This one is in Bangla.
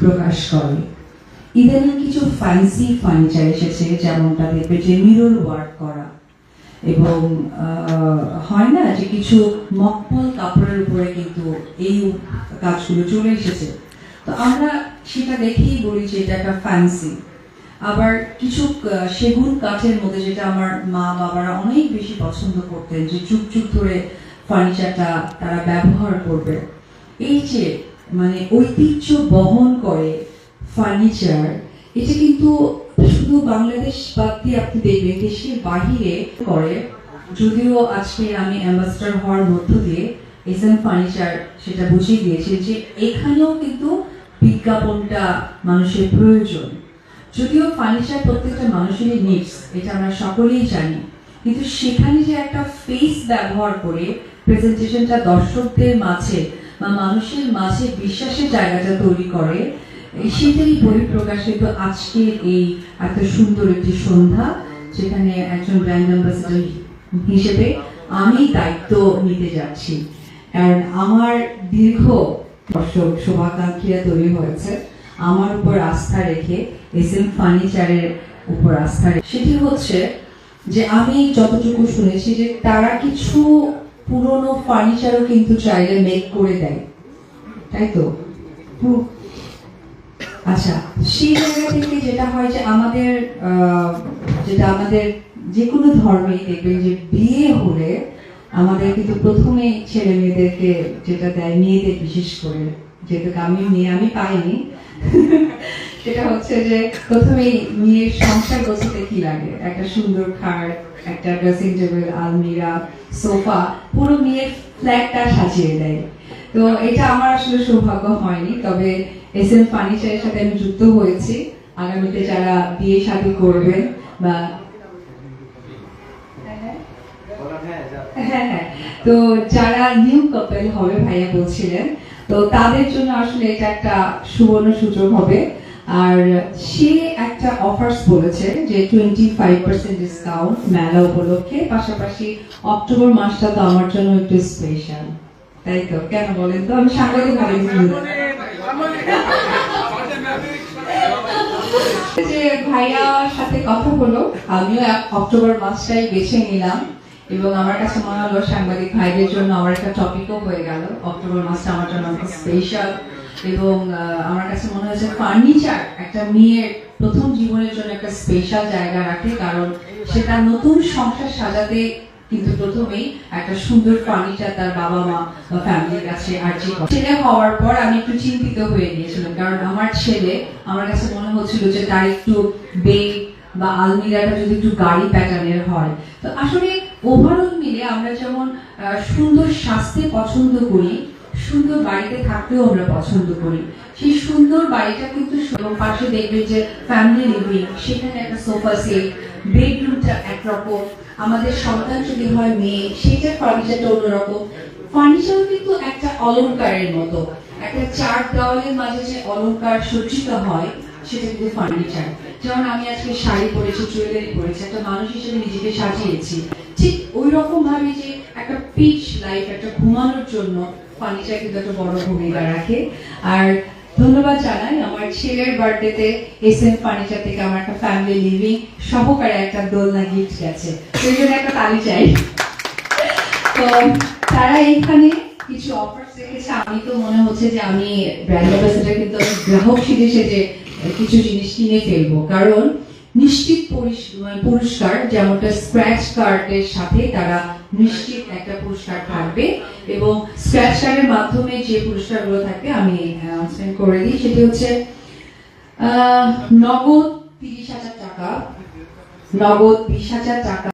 প্রকাশ করে। ইদানিং কিছু ফ্যান্সি ফার্নিচার এসেছে, যেমনটা দেখবে যে মিরর ওয়ার্ক করা। এবং হয় না যে কিছু মকমল কাপড়ের উপরে কিন্তু এই কাজগুলো চলে এসেছে। তো আমরা সেটা দেখেই বলি যে এটা একটা ফ্যান্সি আবার কিছু সেগুন কাঠের মধ্যে যেটা আমার মা বাবারা অনেক বেশি পছন্দ করতেন, যে যুগ ধরে ফার্নিচারটা তারা ব্যবহার করবে। এই যে মানে ঐতিহ্য বহন করে ফার্নিচার এটা কিন্তু শুধু বাংলাদেশ বাদ দিয়ে আপনি দেখবেন, দেশের বাহিরে করে। যদিও আজকে আমি অ্যাম্বাসডার হওয়ার মধ্য দিয়ে এস এম ফার্নিচার সেটা বুঝিয়ে দিয়েছে যে এখানেও কিন্তু বিজ্ঞাপনটা মানুষের প্রয়োজন। যদিও ফার্নিচার প্রত্যেকটা মানুষেরই নিডস এটা আমরা সকলেই জানি। কিন্তু সেখানে যে একটা ফেস ব্যবহার করে প্রেজেন্টেশনটা দর্শকদের মাঝে বা মানুষের মাঝে বিশ্বাসের জায়গাটা তৈরি করে সেটারই বহিঃপ্রকাশ কিন্তু আজকের এই এত সুন্দর একটি সন্ধ্যা, যেখানে একজন ব্র্যান্ড অ্যাম্বাসেডর হিসেবে আমি দায়িত্ব নিতে যাচ্ছি। কারণ আমার দীর্ঘ দর্শক শুভাকাঙ্ক্ষীরা তৈরি হয়েছে। আমার উপর আস্থা রেখে এস এম ফার্নিচারের উপর আস্থা রেখে। সেটি হচ্ছে যে আমি যতটুকু শুনেছি যে তারা কিছু পুরনো ফার্নিচারও কিন্তু চাইলে মেক করে দেয়। তাই তো? আচ্ছা সেই জায়গা থেকে যেটা হয় যে আমাদের যেটা আমাদের যে কোনো ধর্মেই দেখবেন যে বিয়ে হলে আমাদের কিন্তু প্রথমে ছেলে মেয়েদেরকে যেটা দেয়, মেয়েদের বিশেষ করে। যেহেতু আমি মেয়ে, আমি পাইনি। সেটা হচ্ছে যে প্রথমেই মেয়ের সংসার গোছাতে কি লাগে? একটা সুন্দর খাট, একটা ড্রেসিং টেবিল আলমিরা, সোফা, পুরো মেয়ের ফ্ল্যাটটা সাজিয়ে দেয়। তো এটা আমার আসলে সৌভাগ্য হয়নি, তবে এস এম ফার্নিচারের সাথে আমি যুক্ত হয়েছি। আগামীতে যারা বিয়ে শাদী করবেন বা হ্যাঁ হ্যাঁ। তো যারা নিউ কাপল হবে ভাইয়া বলছিলেন, তো তাদের জন্য আসলে এটা একটা সুবর্ণ সুযোগ হবে। আর সে একটা অফার্স বলেছে যে টোয়েন্টি ফাইভ পার্সেন্ট ডিসকাউন্ট মেলা উপলক্ষে পাশাপাশি অক্টোবর মাসটা তো আমার জন্য একটু স্পেশাল তাই তো? কেন বলেন তো? আমি সাংবাদিক ভাবে যে ভাইয়ার সাথে কথা হলো আমিও অক্টোবর মাসটাই বেছে নিলাম এবং আমার কাছে মনে হলো সাংবাদিক ভাইদের জন্য আমার একটা টপিকও হয়ে গেল। অক্টোবর মাসটা আমার জন্য স্পেশাল এবং আমার কাছে মনে হয়েছে ফার্নিচার একটা মেয়ের প্রথম জীবনের জন্য একটা স্পেশাল জায়গা রাখে, কারণ সেটা নতুন সংসার সাজাতে কিন্তু প্রথমেই একটা সুন্দর ফার্নিচার তার বাবা মা বা ফ্যামিলির কাছে আর্জি করে। ছেলে হওয়ার পর আমি একটু চিন্তিত হয়ে গিয়েছিলাম, কারণ আমার ছেলে, আমার কাছে মনে হচ্ছিল যে তার একটু বেগ বা আলমিরাটা যদি একটু গাড়ি প্যাটার্নের হয়। তো আসলে ওভারঅল মিলে আমরা যেমন সুন্দর স্বাস্থ্যে পছন্দ করি সুন্দর বাড়িতে থাকতেও আমরা পছন্দ করি। সেই সুন্দর বাড়িটা কিন্তু পাশে দেখবে যে ফ্যামিলি লিভিং সেখানে একটা সোফা সেট বেডরুমটা একরকম, আমাদের সন্তান যদি হয় মেয়ে, সেটার ফার্নিচারটা অন্যরকম। ফার্নিচার কিন্তু একটা অলঙ্কারের মতো। একটা চার দেওয়ালের মাঝে যে অলঙ্কার সজ্জিত হয় সেটা কিন্তু ফার্নিচার যেমন আমি আজকে শাড়ি পরেছি জুয়েলারি পরেছি, একটা মানুষ হিসেবে নিজেকে সাজিয়েছি। ঠিক ওই রকম ভাবে যে একটা পিচ লাইফ একটা ঘুমানোর জন্য ফার্নিচার কিন্তু একটা বড় ভূমিকা রাখে। আর ধন্যবাদ জানাই আমার ছেলের বার্থডেতে এস এম ফার্নিচার থেকে আমার একটা ফ্যামিলি লিভিং সহকারে একটা দোলনা গিফট গেছে। সেই জন্য একটা তালি চাই। তো তারা এইখানে কিছু অফার্স রেখেছে। আমি তো মনে হচ্ছে যে আমি ব্র্যান্ড অ্যাম্বাসেডার কিন্তু গ্রাহক সেজে সেজে কিছু জিনিস কিনে ফেলব। কারণ নিশ্চিত মানে পুরস্কার যেমনটা স্ক্র্যাচ কার্ডের সাথে তারা নিশ্চিত একটা পুরস্কার থাকবে এবং স্ক্র্যাচ কার্ডের মাধ্যমে যে পুরস্কারগুলো থাকবে আমি অ্যানাউন্সমেন্ট করে দিই। সেটি হচ্ছে নগদ তিরিশ হাজার টাকা। নগদ বিশ হাজার টাকা।